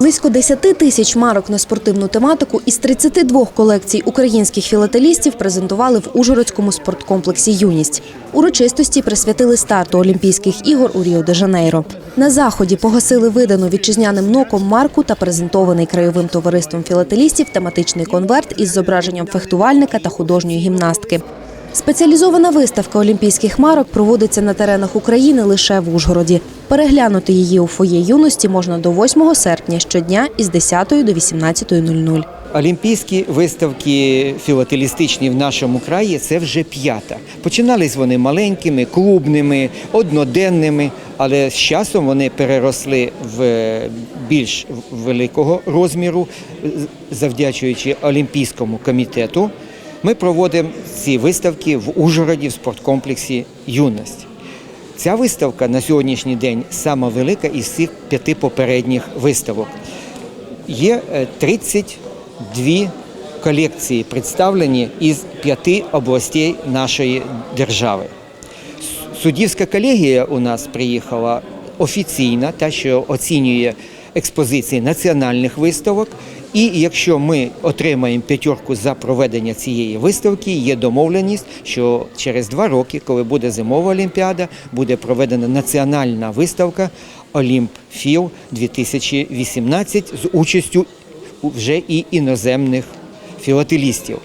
Близько 10 тисяч марок на спортивну тематику із 32 колекцій українських філателістів презентували в Ужгородському спорткомплексі Юність. Урочистості присвятили старту Олімпійських ігор у Ріо-де-Жанейро. На заході погасили видану вітчизняним ноком марку та презентований краєвим товариством філателістів тематичний конверт із зображенням фехтувальника та художньої гімнастки. Спеціалізована виставка олімпійських марок проводиться на теренах України лише в Ужгороді. Переглянути її у фоє юності можна до 8 серпня щодня із 10 до 18.00. Олімпійські виставки філателістичні в нашому краї це вже п'ята. Починались вони маленькими, клубними, одноденними, але з часом вони переросли в більш великого розміру, завдячуючи Олімпійському комітету. Ми проводимо ці виставки в Ужгороді в спорткомплексі Юність. Ця виставка на сьогоднішній день сама велика із всіх п'яти попередніх виставок. Є е, 32 колекції представлені із п'яти областей нашої держави. Суддівська колегія у нас приїхала офіційна, та що оцінює експозиції національних виставок. І якщо ми отримаємо п'ятерку за проведення цієї виставки, є домовленість, що через два роки, коли буде зимова олімпіада, буде проведена національна виставка Олімп Філ 2018 з участю вже і іноземних філателістів.